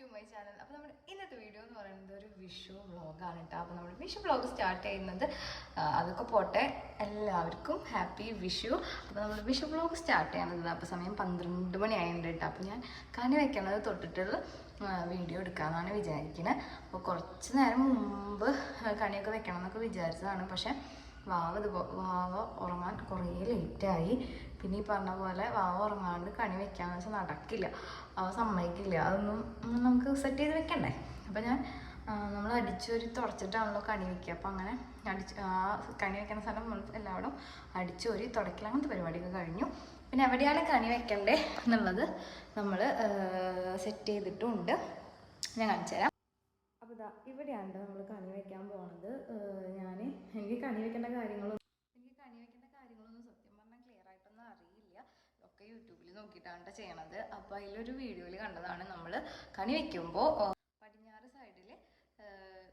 To my channel അപ്പോൾ നമ്മുടെ ഇന്നത്തെ വീഡിയോ എന്ന് പറയുന്നത് ഒരു വിഷു വ്ളോഗാണ് കേട്ടോ. അപ്പോൾ നമ്മൾ വിഷു വ്ളോഗ് സ്റ്റാർട്ട് ചെയ്യുന്നത് അതൊക്കെ പോട്ടെ. എല്ലാവർക്കും ഹാപ്പി വിഷു. അപ്പോൾ നമ്മൾ വിഷു വ്ളോഗ് സ്റ്റാർട്ട് ചെയ്യുന്നത് അപ്പോൾ സമയം പന്ത്രണ്ട് മണി ആയിട്ടുണ്ട് കേട്ടോ. അപ്പോൾ ഞാൻ കണി വെക്കണത് തൊട്ടിട്ടുള്ള വീഡിയോ എടുക്കാമെന്നാണ് വിചാരിക്കുന്നത് അപ്പോൾ കുറച്ച് നേരം മുമ്പ് കണിയൊക്കെ വെക്കണം എന്നൊക്കെ വിചാരിച്ചതാണ്. പക്ഷേ വാവ ഇത് വാവ ഉറങ്ങാൻ കുറേ ലേറ്റായി പിന്നെ ഈ പറഞ്ഞ പോലെ വാവ ഉറങ്ങാണ്ട് കണി വെക്കാന്ന് വെച്ചാൽ നടക്കില്ല. അവ സമ്മതിക്കില്ല. അതൊന്നും നമുക്ക് സെറ്റ് ചെയ്ത് വെക്കണ്ടേ? അപ്പം ഞാൻ നമ്മൾ അടിച്ചൊരു തുടച്ചിട്ടാണല്ലോ കണി വെക്കുക അപ്പം അങ്ങനെ അടിച്ച് ആ കണി വെക്കുന്ന സ്ഥലം എല്ലാവരും അടിച്ചൊരു തുടക്കൽ അങ്ങനത്തെ പരിപാടിയൊക്കെ കഴിഞ്ഞു. പിന്നെ എവിടെയാണ് കണി വെക്കണ്ടേ എന്നുള്ളത് നമ്മൾ സെറ്റ് ചെയ്തിട്ടുണ്ട്. ഞാൻ കാണിച്ചു തരാം. അപ്പോൾ ഇവിടെയാണ് നമ്മൾ കണി വെക്കാൻ പോണത്? ഞാൻ എനിക്ക് കണി വെക്കേണ്ട കാര്യങ്ങളൊന്നും എനിക്ക് കണി വെക്കേണ്ട കാര്യങ്ങളൊന്നും സത്യം പറഞ്ഞാൽ ക്ലിയർ ആയിട്ടൊന്നും അറിയില്ല ഒക്കെ യൂട്യൂബിൽ നോക്കിയിട്ടാണ് ട്ടോ ചെയ്യണത്. അപ്പോൾ അതിലൊരു വീഡിയോയിൽ കണ്ടതാണ് നമ്മൾ കണി വെക്കുമ്പോൾ പടിഞ്ഞാറ് സൈഡിൽ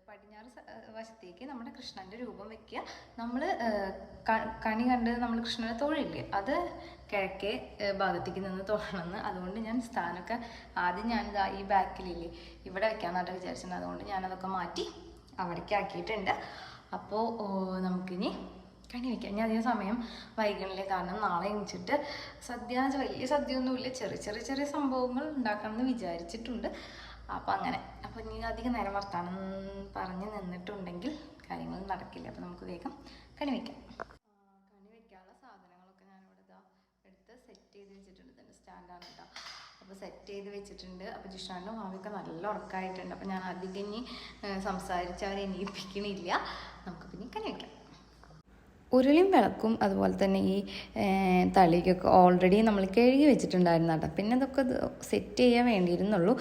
പടിഞ്ഞാറ് വശത്തേക്ക് നമ്മുടെ കൃഷ്ണന്റെ രൂപം വെക്കുക. നമ്മൾ കണി കണ്ട് നമ്മൾ കൃഷ്ണനെ തൊഴില്ലേ അത് കിഴക്കേ ഭാഗത്തേക്ക് നിന്ന് തൊഴണമെന്ന്. അതുകൊണ്ട് ഞാൻ സ്ഥാനമൊക്കെ ആദ്യം ഞാനിതാ ഈ ബാക്കിലില്ലേ ഇവിടെ വെക്കാമെന്നായിട്ട് വിചാരിച്ചിട്ടുണ്ട് അതുകൊണ്ട് ഞാനതൊക്കെ മാറ്റി അവിടേക്ക് ആക്കിയിട്ടുണ്ട്. അപ്പോൾ നമുക്കിനി കണി വയ്ക്കാം ഞാൻ അധികം സമയം വൈകണില്ല? കാരണം നാളെ എണിച്ചിട്ട് സദ്യ എന്ന് വലിയ സദ്യ ഒന്നുമില്ല ചെറിയ ചെറിയ ചെറിയ സംഭവങ്ങൾ ഉണ്ടാക്കണം എന്ന് വിചാരിച്ചിട്ടുണ്ട്. അപ്പം അങ്ങനെ. അപ്പം ഇനി അധികം നേരം വർത്താനം പറഞ്ഞ് നിന്നിട്ടുണ്ടെങ്കിൽ കാര്യങ്ങൾ നടക്കില്ല. അപ്പം നമുക്ക് വേഗം കണി വയ്ക്കാം കണി വയ്ക്കാനുള്ള സാധനങ്ങളൊക്കെ ഞാനിവിടെ എടുത്ത് സെറ്റ് ചെയ്ത് വെച്ചിട്ടുണ്ട്. ഇതിന്റെ സ്റ്റാൻഡാണ് കേട്ടോ അപ്പോൾ സെറ്റ് ചെയ്ത് വെച്ചിട്ടുണ്ട്. അപ്പോൾ ജിഷാന്റെ ഭാവിയൊക്കെ നല്ല ഉറക്കമായിട്ടുണ്ട് അപ്പോൾ ഞാൻ അധികം ഇനി സംസാരിച്ച് അവരെ എണീപ്പിക്കണില്ല. നമുക്ക് പിന്നെ കണി വെക്കാം. ഉരുളിയും വിളക്കും അതുപോലെ തന്നെ ഈ തളിക്കൊക്കെ ഓൾറെഡി നമ്മൾ കഴുകി വെച്ചിട്ടുണ്ടായിരുന്നു കേട്ടോ പിന്നെ അതൊക്കെ സെറ്റ് ചെയ്യാൻ വേണ്ടിയിരുന്നുള്ളൂ.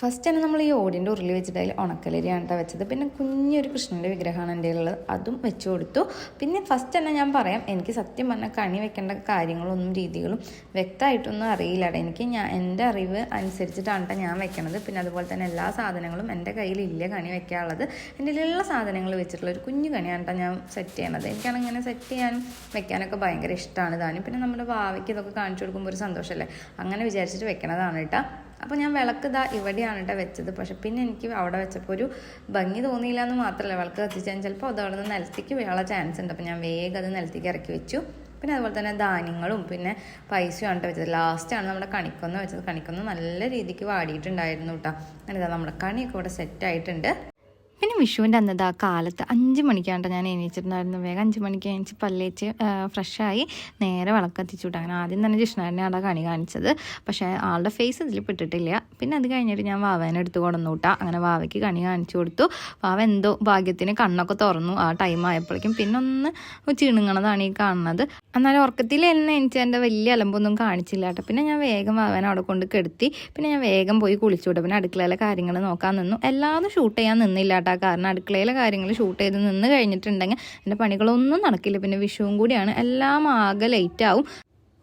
ഫസ്റ്റ് തന്നെ നമ്മൾ ഈ ഓടിന്റെ ഉരുളി വെച്ചിട്ട് അതിൽ ഉണക്കലരിയാണ് കേട്ടോ വെച്ചത്. പിന്നെ കുഞ്ഞൊരു കൃഷ്ണന്റെ വിഗ്രഹമാണ് എന്റെ ഉള്ളത് അതും വെച്ചു കൊടുത്തു. പിന്നെ ഫസ്റ്റ് തന്നെ ഞാൻ പറയാം എനിക്ക് സത്യം പറഞ്ഞാൽ കണി വെക്കേണ്ട കാര്യങ്ങളൊന്നും രീതികളും വ്യക്തമായിട്ടൊന്നും അറിയില്ല എനിക്ക് ഞാൻ എന്റെ അറിവ് അനുസരിച്ചിട്ടാണ് ഞാൻ വെക്കണത്. പിന്നെ അതുപോലെ തന്നെ എല്ലാ സാധനങ്ങളും എന്റെ കയ്യിലില്ല കണി വെക്കാനുള്ളത്. എന്റെ ഉള്ള സാധനങ്ങൾ വെച്ചിട്ടുള്ള ഒരു കുഞ്ഞു കണിയാണ് ഞാൻ സെറ്റ് ചെയ്യണത്. എനിക്കാണ് ഇങ്ങനെ സെറ്റ് ചെയ്യാനും വെക്കാനൊക്കെ ഭയങ്കര ഇഷ്ടമാണ് താനും പിന്നെ നമ്മുടെ ഭാവിക്ക് ഇതൊക്കെ കാണിച്ചു കൊടുക്കുമ്പോൾ ഒരു സന്തോഷമല്ലേ? അങ്ങനെ വിചാരിച്ചിട്ട് വെക്കണതാണ് കേട്ടോ അപ്പോൾ ഞാൻ വിളക്ക് ഇതാ ഇവിടെയാണ് കേട്ടോ വെച്ചത്. പക്ഷെ പിന്നെ എനിക്ക് അവിടെ വെച്ചപ്പോൾ ഒരു ഭംഗി തോന്നിയില്ല എന്ന് മാത്രമല്ല വിളക്ക് കത്തിച്ചാൽ ചിലപ്പോൾ അത് അവിടെ നിന്ന് നിലത്തേക്ക് വീഴാനുള്ള ചാൻസ് ഉണ്ട്. അപ്പോൾ ഞാൻ വേഗം അത് നിലത്തേക്ക് ഇറക്കി വെച്ചു. പിന്നെ അതുപോലെ തന്നെ ധാന്യങ്ങളും പിന്നെ പൈസയും കേട്ടോ വെച്ചത്. ലാസ്റ്റാണ് നമ്മുടെ കണിക്കൊന്ന് വെച്ചത്. കണിക്കൊന്ന് നല്ല രീതിക്ക് വാടിയിട്ടുണ്ടായിരുന്നു കേട്ടോ അങ്ങനെ നമ്മുടെ കണിയൊക്കെ ഇവിടെ സെറ്റ് ആയിട്ടുണ്ട്. പിന്നെ വിഷുവിന്റെ അന്നത് ആ കാലത്ത് അഞ്ച് മണിക്കാണ് ഞാൻ എണീച്ചിട്ടുണ്ടായിരുന്നു വേഗം അഞ്ച് മണിക്ക് എണീച്ച് പല്ലേച്ച് ഫ്രഷായി നേരെ വിളക്കത്തിച്ചു വിട്ടു അങ്ങനെ ആദ്യം തന്നെ ജിഷ്ണാരനെ ആടെ കണി കാണിച്ചത്. പക്ഷേ ആളുടെ ഫേസ് ഇതിൽ പെട്ടിട്ടില്ല. പിന്നെ അത് കഴിഞ്ഞിട്ട് ഞാൻ വാവേനെ എടുത്ത് കൊടന്നു വിട്ടാ അങ്ങനെ വാവയ്ക്ക് കണി കാണിച്ചു കൊടുത്തു. വാവ എന്തോ ഭാഗ്യത്തിന് കണ്ണൊക്കെ തുറന്നു ആ ടൈം ആയപ്പോഴേക്കും. പിന്നെ ഒന്ന് ചിണുങ്ങണതാണ് ഈ കാണുന്നത്. എന്നാലും ഉറക്കത്തിൽ തന്നെ എനിക്ക് എന്റെ വലിയ അലമ്പൊന്നും കാണിച്ചില്ല കേട്ടോ. പിന്നെ ഞാൻ വേഗം വാവനെ അവിടെ കൊണ്ട് കെടുത്തി. പിന്നെ ഞാൻ വേഗം പോയി കുളിച്ചു വിട്ടു പിന്നെ അടുക്കളയിലെ കാര്യങ്ങൾ നോക്കാൻ നിന്നു. എല്ലാതും ഷൂട്ട് ചെയ്യാൻ നിന്നില്ല കേട്ടോ. കാരണം അടുക്കളയിലെ കാര്യങ്ങൾ ഷൂട്ട് ചെയ്ത് നിന്ന് കഴിഞ്ഞിട്ടുണ്ടെങ്കിൽ എന്റെ പണികളൊന്നും നടക്കില്ല. പിന്നെ വിഷുവും കൂടിയാണ്. എല്ലാം ആകെ ലേറ്റ് ആവും.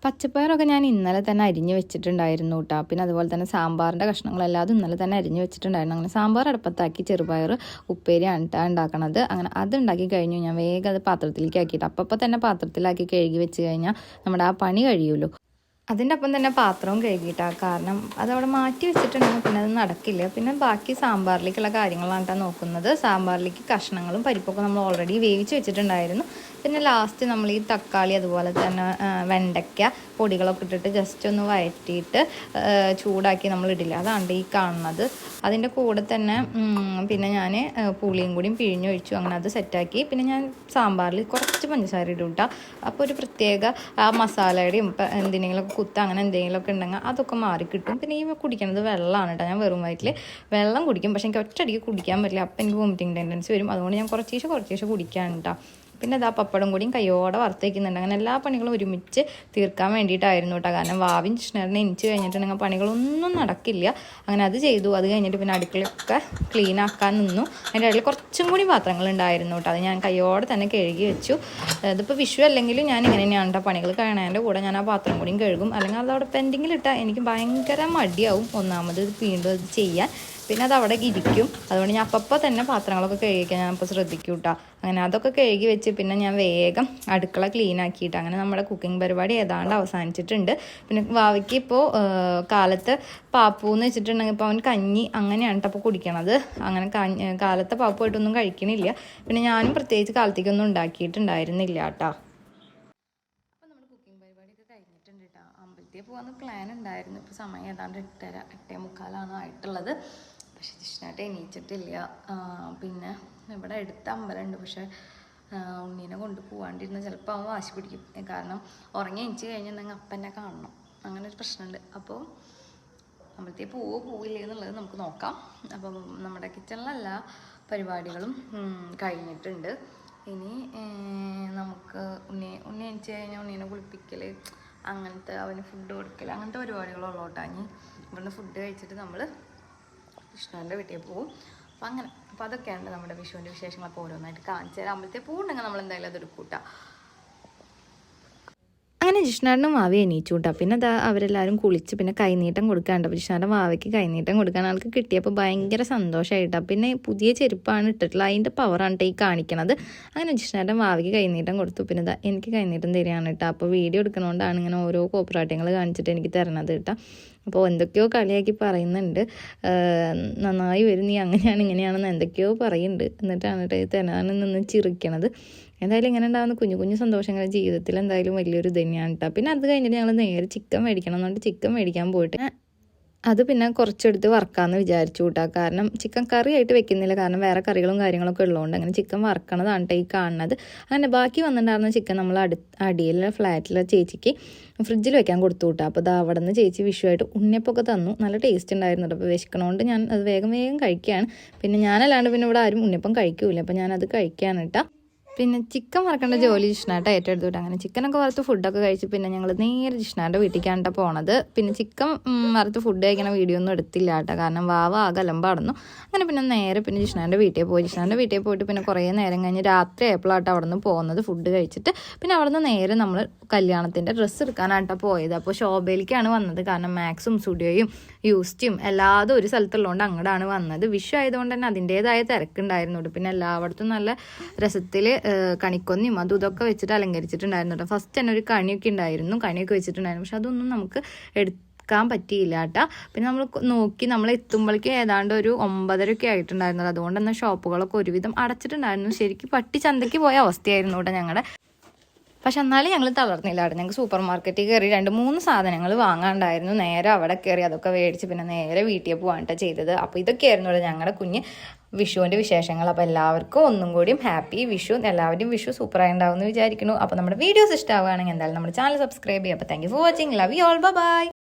പച്ചപ്പയറൊക്കെ ഞാൻ ഇന്നലെ തന്നെ അരിഞ്ഞ് വെച്ചിട്ടുണ്ടായിരുന്നു കേട്ടോ പിന്നെ അതുപോലെ തന്നെ സാമ്പാറിന്റെ കഷ്ണങ്ങളെല്ലാം ഇന്നലെ തന്നെ അരിഞ്ഞ് വെച്ചിട്ടുണ്ടായിരുന്നു. അങ്ങനെ സാമ്പാർ അടുപ്പത്താക്കി ചെറുപയർ ഉപ്പേരി ട്ടാ ഉണ്ടാക്കണത്. അങ്ങനെ അത് ഉണ്ടാക്കി കഴിഞ്ഞു. ഞാൻ വേഗം അത് പാത്രത്തിലേക്ക് ആക്കിയിട്ട്. അപ്പം തന്നെ പാത്രത്തിലാക്കി കഴുകി വെച്ച് കഴിഞ്ഞാൽ നമ്മുടെ ആ പണി കഴിയുമല്ലോ. അതിന്റെ ഒപ്പം തന്നെ പാത്രവും കഴുകിയിട്ടാ. കാരണം അതവിടെ മാറ്റി വെച്ചിട്ടുണ്ടെങ്കിൽ പിന്നെ അത് നടക്കില്ല. പിന്നെ ബാക്കി സാമ്പാറിലേക്കുള്ള കാര്യങ്ങളാണ് നോക്കുന്നത്. സാമ്പാറിലേക്ക് കഷ്ണങ്ങളും പരിപ്പൊക്കെ നമ്മൾ ഓൾറെഡി വേവിച്ച് വെച്ചിട്ടുണ്ടായിരുന്നു. പിന്നെ ലാസ്റ്റ് നമ്മൾ ഈ തക്കാളി അതുപോലെ തന്നെ വെണ്ടയ്ക്ക പൊടികളൊക്കെ ഇട്ടിട്ട് ജസ്റ്റ് ഒന്ന് വഴറ്റിയിട്ട് ചൂടാക്കി നമ്മൾ ഇടില്ല? അതാണ് ഈ കാണുന്നത്. അതിന്റെ കൂടെ തന്നെ പിന്നെ ഞാൻ പുളിയും കൂടിയും പിഴിഞ്ഞൊഴിച്ചു അങ്ങനെ അത് സെറ്റാക്കി പിന്നെ ഞാൻ സാമ്പാറിൽ കുറച്ച് പഞ്ചസാര ഇടും കേട്ടോ അപ്പോൾ ഒരു പ്രത്യേക ആ മസാലയുടെയും എന്തിനെങ്കിലുമൊക്കെ കുത്ത അങ്ങനെ എന്തെങ്കിലുമൊക്കെ ഉണ്ടെങ്കിൽ അതൊക്കെ മാറി കിട്ടും. പിന്നെ ഈ കുടിക്കുന്നത് വെള്ളമാണ് കേട്ടോ ഞാൻ വെറും വയറ്റിൽ വെള്ളം കുടിക്കും. പക്ഷേ എനിക്ക് ഒറ്റയടിക്ക് കുടിക്കാൻ പറ്റില്ല. അപ്പം എനിക്ക് വോമിറ്റിംഗ് ടെൻഡൻസി വരും. അതുകൊണ്ട് ഞാൻ കുറച്ചേശ്ശെ കുറച്ചേശ്ശെ കുടിക്കാൻ കേട്ടോ പിന്നെ ഇതാ പപ്പടം കൂടിയും കയ്യോടെ വറുത്ത് വയ്ക്കുന്നുണ്ട് അങ്ങനെ എല്ലാ പണികളും ഒരുമിച്ച് തീർക്കാൻ വേണ്ടിയിട്ടായിരുന്നു കേട്ടോ കാരണം വാവിൻ കൃഷ്ണനെ എനിച്ച് കഴിഞ്ഞിട്ടുണ്ടെങ്കിൽ പണികളൊന്നും നടക്കില്ല. അങ്ങനെ അത് ചെയ്തു. അത് കഴിഞ്ഞിട്ട് പിന്നെ അടുക്കളയൊക്കെ ക്ലീൻ ആക്കാൻ നിന്നു. അതിന്റെ ഇടയിൽ കുറച്ചും കൂടി പാത്രങ്ങൾ ഉണ്ടായിരുന്നു കേട്ടോ അത് ഞാൻ കയ്യോടെ തന്നെ കഴുകി വെച്ചു. ഇതിപ്പോൾ വിഷു അല്ലെങ്കിലും ഞാൻ ഇങ്ങനെ തന്നെയാണ് പണികൾ കഴിയണതിന്റെ കൂടെ ഞാൻ ആ പാത്രം കൂടിയും കഴുകും. അല്ലെങ്കിൽ അതവിടെ പെൻഡിങ്ങിലിട്ടാൽ എനിക്ക് ഭയങ്കര മടിയാവും ഒന്നാമത് വീണ്ടും അത് ചെയ്യാൻ. പിന്നെ അത് അവിടെ ഇരിക്കും. അതുകൊണ്ട് ഞാൻ അപ്പം തന്നെ പാത്രങ്ങളൊക്കെ കഴുകിക്കാൻ ഞാൻ ഇപ്പോൾ ശ്രദ്ധിക്കൂട്ടാ കേട്ടോ അങ്ങനെ അതൊക്കെ കഴുകി വെച്ച് പിന്നെ ഞാൻ വേഗം അടുക്കള ക്ലീൻ ആക്കിയിട്ട് അങ്ങനെ നമ്മുടെ കുക്കിംഗ് പരിപാടി ഏതാണ്ട് അവസാനിച്ചിട്ടുണ്ട്. പിന്നെ വാവയ്ക്ക് ഇപ്പോൾ കാലത്ത് പാപ്പു എന്ന് വെച്ചിട്ടുണ്ടെങ്കിൽ ഇപ്പോൾ അവൻ കഞ്ഞി അങ്ങനെയാണ് കേട്ടപ്പോൾ കുടിക്കണത്. അങ്ങനെ കാലത്തെ പാപ്പുമായിട്ടൊന്നും കഴിക്കണില്ല. പിന്നെ ഞാനും പ്രത്യേകിച്ച് കാലത്തേക്കൊന്നും ഉണ്ടാക്കിയിട്ടുണ്ടായിരുന്നില്ല കേട്ടോ അമ്പലത്തിൽ പ്ലാൻ ഉണ്ടായിരുന്നു. ഇപ്പോൾ സമയം ഏതാണ്ട് എട്ടര എട്ടേ മുക്കാലാണ് ആയിട്ടുള്ളത്. പക്ഷെ ജിഷ്ണായിട്ട് എണീച്ചിട്ടില്ല പിന്നെ ഇവിടെ അടുത്ത അമ്പലമുണ്ട്. പക്ഷെ ഉണ്ണീനെ കൊണ്ട് പോവാണ്ടിരുന്ന ചിലപ്പോൾ അവൻ വാശി പിടിക്കും. കാരണം ഉറങ്ങി എണീച്ച് കഴിഞ്ഞിട്ടുണ്ടെങ്കിൽ അപ്പനെ കാണണം. അങ്ങനെ ഒരു പ്രശ്നമുണ്ട്. അപ്പോൾ അമ്പലത്തിൽ പോവോ പോവില്ല എന്നുള്ളത് നമുക്ക് നോക്കാം. അപ്പം നമ്മുടെ കിച്ചണിലെല്ലാ പരിപാടികളും കഴിഞ്ഞിട്ടുണ്ട്. ഇനി നമുക്ക് ഉണ്ണി ഉണ്ണി എണിച്ച് കഴിഞ്ഞാൽ ഉണ്ണീനെ കുളിപ്പിക്കൽ അങ്ങനത്തെ അവന് ഫുഡ് കൊടുക്കൽ അങ്ങനത്തെ പരിപാടികളുള്ളൂ ഇനി ഇവിടുന്ന് ഫുഡ് കഴിച്ചിട്ട് നമ്മൾ കൃഷ്ണന്റെ വീട്ടിൽ പോകും അപ്പം അങ്ങനെ അപ്പോൾ അതൊക്കെയാണ് നമ്മുടെ വിഷുവിന്റെ വിശേഷങ്ങളൊക്കെ ഓരോന്നായിട്ട് കാണിച്ചു തരാം. അമ്പലത്തിൽ പോകുന്നുണ്ടെങ്കിൽ നമ്മൾ എന്തായാലും അതൊരു കൂട്ടാം. അങ്ങനെ ജിഷ്ണാടിനും മാവി എണീച്ചു കൂട്ടാ പിന്നെ അതാ അവരെല്ലാവരും കുളിച്ച് പിന്നെ കൈനീട്ടം കൊടുക്കാണ്ട്. അപ്പോൾ ജിഷ്ണാടെ മാവയ്ക്ക് കൈനീട്ടം കൊടുക്കാൻ ആൾക്ക് കിട്ടിയപ്പോൾ ഭയങ്കര സന്തോഷമായിട്ടാണ് പിന്നെ പുതിയ ചെരുപ്പാണ് ഇട്ടിട്ടുള്ളത്. അതിന്റെ പവറാണ് ഈ കാണിക്കണത്. അങ്ങനെ ജിഷ്ണാടെ മാവയ്ക്ക് കൈനീട്ടം കൊടുത്തു. പിന്നെ ഇതാ എനിക്ക് കൈനീട്ടം തരികയാണ് കേട്ടോ അപ്പോൾ വീഡിയോ എടുക്കുന്നതുകൊണ്ടാണ് ഇങ്ങനെ ഓരോ കോപ്പറാട്ടങ്ങൾ കാണിച്ചിട്ട് എനിക്ക് തരണത് കേട്ടോ അപ്പോൾ എന്തൊക്കെയോ കളിയാക്കി പറയുന്നുണ്ട്. നന്നായി വരും നീ അങ്ങനെയാണ് ഇങ്ങനെയാണെന്ന് എന്തൊക്കെയോ പറയുന്നുണ്ട്. എന്നിട്ടാണ് കേട്ടോ തരാനും നിന്ന് ചിരിക്കണത് എന്തായാലും ഇങ്ങനെ ഉണ്ടാകുന്ന കുഞ്ഞു കുഞ്ഞു സന്തോഷങ്ങൾ ജീവിതത്തിൽ എന്തായാലും വലിയൊരു ഇത് തന്നെയാണ് കേട്ടോ പിന്നെ അത് കഴിഞ്ഞിട്ട് ഞങ്ങൾ നേരെ ചിക്കൻ മേടിക്കണം എന്നുകൊണ്ട് ചിക്കൻ മേടിക്കാൻ പോയിട്ട് അത് പിന്നെ കുറച്ചെടുത്ത് വറക്കാമെന്ന് വിചാരിച്ചു കൂട്ടാ കാരണം ചിക്കൻ കറി ആയിട്ട് വെക്കുന്നില്ല. കാരണം വേറെ കറികളും കാര്യങ്ങളൊക്കെ ഉള്ളതുകൊണ്ട് അങ്ങനെ ചിക്കൻ വറക്കണതാണ് ഈ കാണുന്നത്. അങ്ങനെ ബാക്കി വന്നിട്ടുണ്ടായിരുന്ന ചിക്കൻ നമ്മൾ അടു അടിയിലെ ഫ്ലാറ്റിലെ ചേച്ചിക്ക് ഫ്രിഡ്ജിൽ വെക്കാൻ കൊടുത്തു കൂട്ടാ അപ്പോൾ അത് അവിടെ നിന്ന് ചേച്ചി വിഷുവായിട്ട് ഉണ്ണിയപ്പൊക്കെ തന്നു. നല്ല ടേസ്റ്റ് ഉണ്ടായിരുന്നു അപ്പോൾ വിശക്കണോണ്ട് ഞാൻ അത് വേഗം വേഗം കഴിക്കുകയാണ്. പിന്നെ ഞാനല്ലാണ്ട് പിന്നെ ഇവിടെ ആരും ഉണ്ണിയപ്പം കഴിക്കൂല അപ്പോൾ ഞാനത് കഴിക്കുകയാണ് കേട്ടോ പിന്നെ ചിക്കൻ വറക്കേണ്ട ജോലി ജിഷ്ണായിട്ട് ഏറ്റെടുത്തിട്ട് അങ്ങനെ ചിക്കനൊക്കെ വറുത്ത് ഫുഡൊക്കെ കഴിച്ച് പിന്നെ ഞങ്ങൾ നേരെ ജിഷ്ണാന്റെ വീട്ടിലേക്കാണ് ട്ടോ പോണത്. പിന്നെ ചിക്കൻ വറുത്ത് ഫുഡ് കഴിക്കണ വീഡിയോ ഒന്നും എടുത്തില്ല കേട്ടോ. കാരണം വാവ ആകെ അലമ്പാടുന്നു. അങ്ങനെ പിന്നെ നേരെ പിന്നെ ജിഷ്ണാന്റെ വീട്ടിൽ പോയി. ജിഷ്ണാന്റെ വീട്ടിൽ പോയിട്ട് പിന്നെ കുറേ നേരം കഴിഞ്ഞ് രാത്രി ആയപ്പോഴാട്ടോ അവിടെ നിന്ന് പോകുന്നത് ഫുഡ് കഴിച്ചിട്ട്. പിന്നെ അവിടെ നിന്ന് നേരെ നമ്മൾ കല്യാണത്തിന്റെ ഡ്രസ്സ് എടുക്കാനായിട്ടോ പോയത്. അപ്പോൾ ശോഭയിലേക്കാണ് വന്നത്. കാരണം മാക്സും സ്റ്റുഡിയോയും യൂസ്റ്റും എല്ലാതും ഒരു സ്ഥലത്തുള്ളതുകൊണ്ട് അങ്ങോട്ടാണ് വന്നത്. വിഷു ആയതുകൊണ്ട് തന്നെ അതിന്റേതായ തിരക്കുണ്ടായിരുന്നു പിന്നെ എല്ലായിടത്തും നല്ല രസത്തിൽ കണിക്കൊന്നിയും അതും ഇതൊക്കെ വെച്ചിട്ട് അലങ്കരിച്ചിട്ടുണ്ടായിരുന്നു കേട്ടോ. ഫസ്റ്റ് തന്നെ ഒരു കണിയൊക്കെ ഉണ്ടായിരുന്നു. കണിയൊക്കെ വെച്ചിട്ടുണ്ടായിരുന്നു. പക്ഷെ അതൊന്നും നമുക്ക് എടുക്കാൻ പറ്റിയില്ല കേട്ടോ. പിന്നെ നമ്മൾ നോക്കി നമ്മൾ എത്തുമ്പോഴേക്കും ഏതാണ്ട് ഒരു ഒമ്പതരയൊക്കെ ആയിട്ടുണ്ടായിരുന്നത് അതുകൊണ്ട് തന്നെ ഷോപ്പുകളൊക്കെ ഒരുവിധം അടച്ചിട്ടുണ്ടായിരുന്നു. ശരിക്കും പട്ടി ചന്തയ്ക്ക് പോയ അവസ്ഥയായിരുന്നു കേട്ടോ ഞങ്ങളുടെ പക്ഷെ എന്നാലും ഞങ്ങൾ തളർന്നില്ല. അവിടെ ഞങ്ങൾക്ക് സൂപ്പർ മാർക്കറ്റിൽ കയറി രണ്ട് മൂന്ന് സാധനങ്ങൾ വാങ്ങാണ്ടായിരുന്നു. നേരെ അവിടെ കയറി അതൊക്കെ മേടിച്ച് പിന്നെ നേരെ വീട്ടിൽ പോകാനായിട്ട് ചെയ്തത്. അപ്പോൾ ഇതൊക്കെയായിരുന്നു ഞങ്ങളുടെ കുഞ്ഞ് വിഷുവിന്റെ വിശേഷങ്ങൾ. അപ്പോൾ എല്ലാവർക്കും ഒന്നും കൂടിയും ഹാപ്പി വിഷു. എല്ലാവരുടെയും വിഷു സൂപ്പറായി ഉണ്ടാവും എന്ന് വിചാരിക്കുന്നു. അപ്പോൾ നമ്മുടെ വീഡിയോസ് ഇഷ്ടമാവുകയാണെങ്കിൽ എന്തായാലും നമ്മുടെ ചാനൽ സബ്സ്ക്രൈബ് ചെയ്യുക. അപ്പോൾ thank you for watching love you all bye